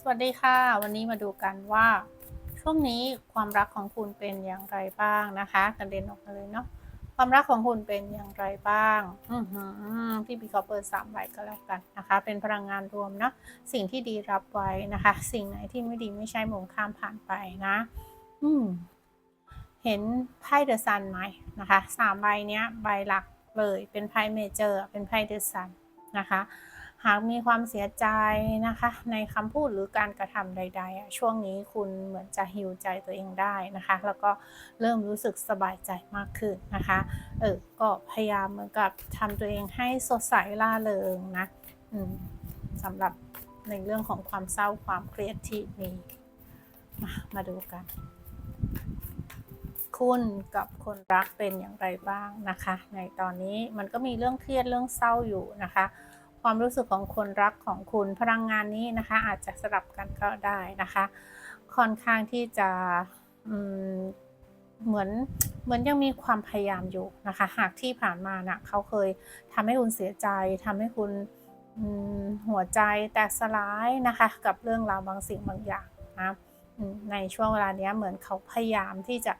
สวัสดีค่ะ วันนี้มาดูกันว่า ช่วงนี้ความรักของคุณเป็นอย่างไรบ้างนะคะกันเด่นออกมาเลยเนาะความรักของคุณเป็นอย่างไรบ้างอือหือพี่บีขอเปิดสามใบก็แล้วกันนะคะ เป็นพลังงานรวมเนาะสิ่งที่ดีรับไว้นะคะ สิ่งไหนที่ไม่ดีไม่ใช่มงข้ามผ่านไปนะ อืมเห็นไพ่เดอะซันไหมนะคะสามใบเนี้ยใบหลักเลยเป็นไพ่เมเจอร์เป็นไพ่เดอะซันนะคะ หากมีความเสียใจนะคะ ในคำพูดหรือการกระทำใด ๆ ช่วงนี้คุณเหมือนจะฮิวใจตัวเองได้นะคะ แล้วก็เริ่มรู้สึกสบายใจมากขึ้นนะคะเออก็พยายามเหมือนกับทำตัวเองให้สดใสล่าเริงนะสำหรับในเรื่องของความเศร้าความเครียดที่มีมามาดูกัน คุณกับคนรักเป็นอย่างไรบ้างนะคะ ในตอนนี้มันก็มีเรื่องเครียดเรื่องเศร้าอยู่นะคะ ความรู้สึกของคนรักของคุณพลังงานนี้นะคะ อาจจะสลับกันก็ได้นะคะ ค่อนข้างที่จะเหมือนเหมือนยังมีความพยายามอยู่นะคะ หากที่ผ่านมานะ่ะเขาเคยทำให้คุณเสียใจทำให้คุณหัวใจแตกสลายนะคะ กับเรื่องราวบางสิ่งบางอย่างนะในช่วงเวลานี้เหมือนเขาพยายามที่จะ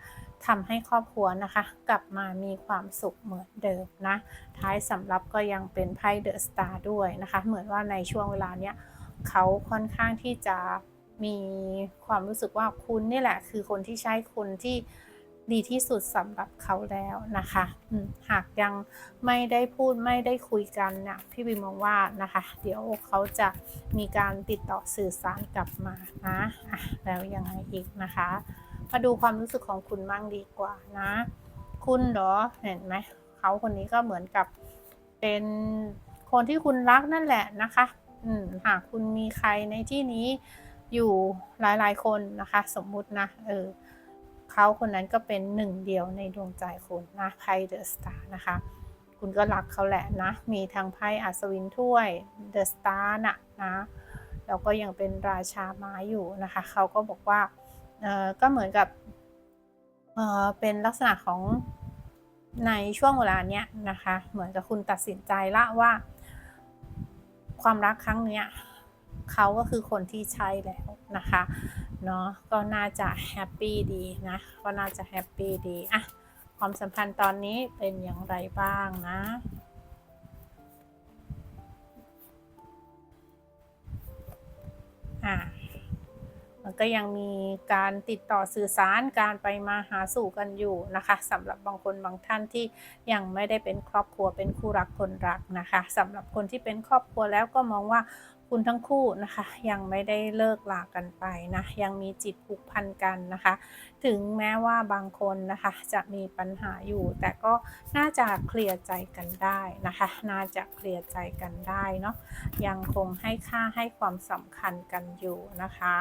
ทำให้ครอบครัวนะคะ กลับมามีความสุขเหมือนเดิมนะ ท้ายสำรับก็ยังเป็นไพ่เดอะสตาร์ด้วยนะคะ เหมือนว่าในช่วงเวลาเนี้ยเขาค่อนข้างที่จะมีความรู้สึกว่าคุณนี่แหละ คือคนที่ใช่คนที่ดีที่สุดสำหรับเขาแล้วนะคะหากยังไม่ได้พูดไม่ได้คุยกันนี่ยพี่บิมมองว่านะคะ เดี๋ยวเขาจะมีการติดต่อสื่อสารกลับมานะะแล้วยังไงอีกนะคะ มาดูความรู้สึกของคุณมั่งดีกว่านะ คุณเหรอเห็นไหมเขาคนนี้ก็เหมือนกับเป็นคนที่คุณรักนั่นแหละนะคะอืมหากคุณมีใครในที่นี้อยู่หลายๆคนนะคะ สมมุตินะเออเขาคนนั้นก็เป็นหนึ่งเดียวในดวงใจคุณนะไพ่เดอะสตาร์นะคะ คุณก็รักเขาแหละนะ มีทั้งไพ่อัศวินถ้วยเดอะสตาร์น่ะนะแล้วก็ยังเป็นราชาไม้อยู่นะคะ เขาก็บอกว่า ก็เหมือนกับเออเป็นลักษณะของในช่วงเวลาเนี้ยนะคะ เหมือนกับคุณตัดสินใจละว่า ความรักครั้งเนี้ยเขาก็คือคนที่ใช่แล้วนะคะเนาะก็น่าจะแฮปปี้ดีนะก็น่าจะแฮปปี้ดีอะความสัมพันธ์ตอนนี้เป็นอย่างไรบ้างนะอ่า มันก็ยังมีการติดต่อสื่อสารการไปมาหาสู่กันอยู่นะคะสำหรับบางคนบางท่านที่ยังไม่ได้เป็นครอบครัวเป็นคู่รักคนรักนะคะสำหรับคนที่เป็นครอบครัวแล้วก็มองว่า คุณทั้งคู่นะคะ ยังไม่ได้เลิกลากันไปนะ ยังมีจิตผูกพันกันนะคะ ถึงแม้ว่าบางคนนะคะจะมีปัญหาอยู่ แต่ก็น่าจะเคลียร์ใจกันได้นะคะ น่าจะเคลียร์ใจกันได้เนาะยังคงให้ค่าให้ความสำคัญกันอยู่นะคะ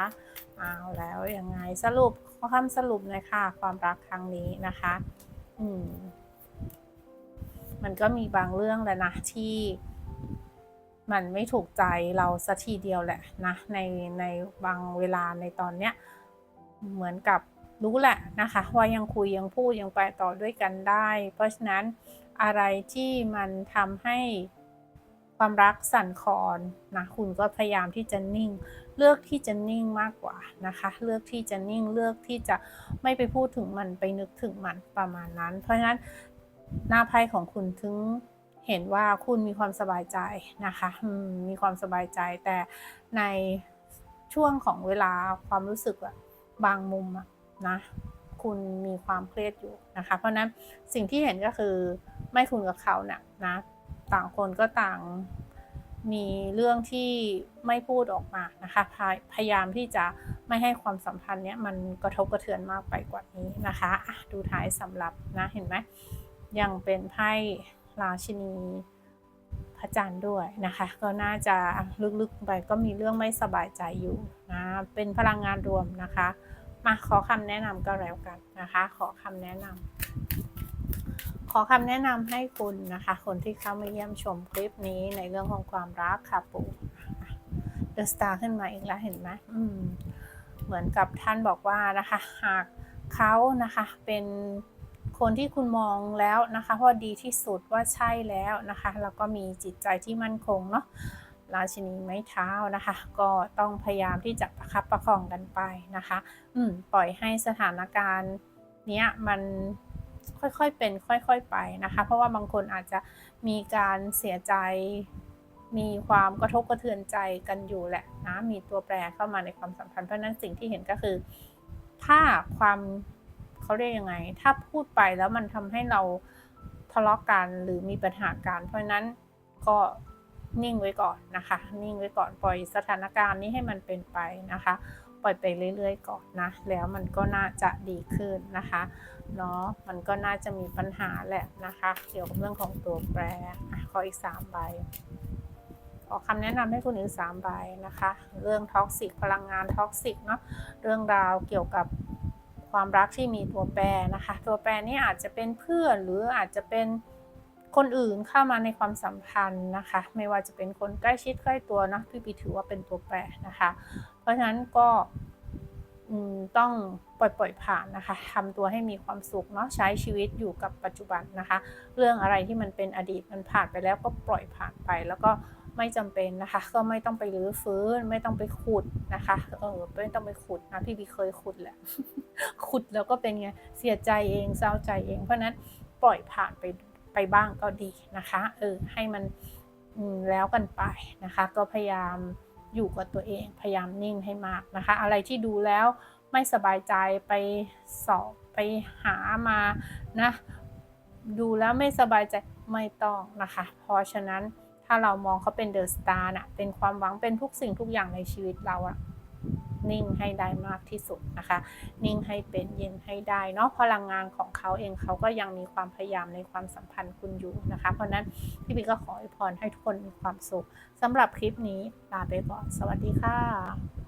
เอาแล้วยังไงสรุปข้อคำสรุปเลยค่ะ ความรักครั้งนี้นะคะ อืมมันก็มีบางเรื่องแหละนะที่ มันไม่ถูกใจเราสัทีเดียวแหละนะในในบางเวลาในตอนเนี้ยเหมือนกับรู้แหละนะคะว่ายังคุยยังพูดยังไปต่อด้วยกันได้ เพราะฉะนั้นอะไรที่มันทำให้ความรักสั่นคลอนนะคุณก็พยายามที่จะนิ่ง เลือกที่จะนิ่งมากกว่านะคะ เลือกที่จะนิ่งเลือกที่จะไม่ไปพูดถึงมันไปนึกถึงมันประมาณนั้น เพราะฉะนั้นหน้าไพ่ของคุณถึง เห็นว่าคุณมีความสบายใจนะคะมีความสบายใจแต่ในช่วงของเวลาความรู้สึกอะบางมุมอะนะคุณมีความเครียดอยู่นะคะ เพราะนั้นสิ่งที่เห็นก็คือไม่คุณกับเขาเนี่ยนะต่างคนก็ต่างมีเรื่องที่ไม่พูดออกมานะคะพยพยายามที่จะไม่ให้ความสัมพันธ์เนี้ยมันกระทบกระเทือนมากไปกว่านี้นะคะะดูท้ายสำหรับนะเห็นไหมยังเป็นไพ่ ราชินีพระจันทร์ด้วยนะคะ ก็น่าจะลึกๆไปก็มีเรื่องไม่สบายใจอยู่นะเป็นพลังงานรวมนะคะ มาขอคำแนะนำก็แล้วกันนะคะ ขอคำแนะนำขอคำแนะนำให้คุณนะคะ คนที่เข้ามาเยี่ยมชมคลิปนี้ในเรื่องของความรักค่ะปู่เดอะสตาร์ขึ้นมาอีกแล้วเห็นไหมอืมเหมือนกับท่านบอกว่านะคะ หากเขานะคะเป็น คนที่คุณมองแล้วนะคะว่าดีที่สุดว่าใช่แล้วนะคะแล้วก็มีจิตใจที่มั่นคงเนาะราชินีไม้เท้านะคะ ก็ต้องพยายามที่จะประคับประคองกันไปนะคะ อืมปล่อยให้สถานการณ์เนี้ยมันค่อยๆเป็น ค่อยๆไปนะคะ เพราะว่าบางคนอาจจะมีการเสียใจ มีความกระทบกระเทือนใจกันอยู่แหละนะมีตัวแปรเข้ามาในความสัมพันธ์เพราะนั้นสิ่งที่เห็นก็คือ ถ้าความ เขาเรียกยังไง ถ้าพูดไปแล้วมันทำให้เราทะเลาะกันหรือมีปัญหากันเพราะนั้นก็นิ่งไว้ก่อนนะคะ นิ่งไว้ก่อนปล่อยสถานการณ์นี้ให้มันเป็นไปนะคะ ปล่อยไปเรื่อยๆก่อนนะแล้วมันก็น่าจะดีขึ้นนะคะเนาะมันก็น่าจะมีปัญหาแหละนะคะ เกี่ยวกับเรื่องของตัวแปรอะขออีก3ใบขอคำแนะนำให้คุณอีกสามใบนะคะ เรื่องท็อกซิกพลังงานท็อกซิกเนาะเรื่องราวเกี่ยวกับ ความรักที่มีตัวแปรนะคะ ตัวแปรนี้อาจจะเป็นเพื่อนหรืออาจจะเป็นคนอื่นเข้ามาในความสัมพันธ์นะคะ ไม่ว่าจะเป็นคนใกล้ชิดใกล้ตัวเนาะพี่ปีถือว่าเป็นตัวแปรนะคะ เพราะฉะนั้นก็ต้องปล่อยปล่อยผ่านนะคะทำตัวให้มีความสุขเนาะใช้ชีวิตอยู่กับปัจจุบันนะคะ เรื่องอะไรที่มันเป็นอดีตมันผ่านไปแล้วก็ปล่อยผ่านไปแล้วก็ ไม่จำเป็นนะคะ ก็ไม่ต้องไปรื้อฟื้น ไม่ต้องไปขุดนะคะ เออไม่ต้องไปขุดนะพี่บีเคยขุดแหละ ขุดแล้วก็เป็นไงเสียใจเองเศร้าใจเอง เพราะนั้นปล่อยผ่านไปไปบ้างก็ดีนะคะ เออให้มันแล้วกันไปนะคะ ก็พยายามอยู่กับตัวเองพยายามนิ่งให้มากนะคะ อะไรที่ดูแล้วไม่สบายใจไปสอบไปหามานะ ดูแล้วไม่สบายใจไม่ต้องนะคะ เพราะฉะนั้น ถ้าเรามองเขาเป็นเดอะสตาร์น่ะ เป็นความหวังเป็นทุกสิ่งทุกอย่างในชีวิตเราอะนิ่งให้ได้มากที่สุดนะคะ นิ่งให้เป็นเย็นให้ได้เนาะพลังงานของเขาเองเขาก็ยังมีความพยายามในความสัมพันธ์คุณอยู่นะคะ เพราะนั้นพี่บีก็ขออวยพรให้ทุกคนมีความสุขสำหรับคลิปนี้ลาไปก่อน สวัสดีค่ะ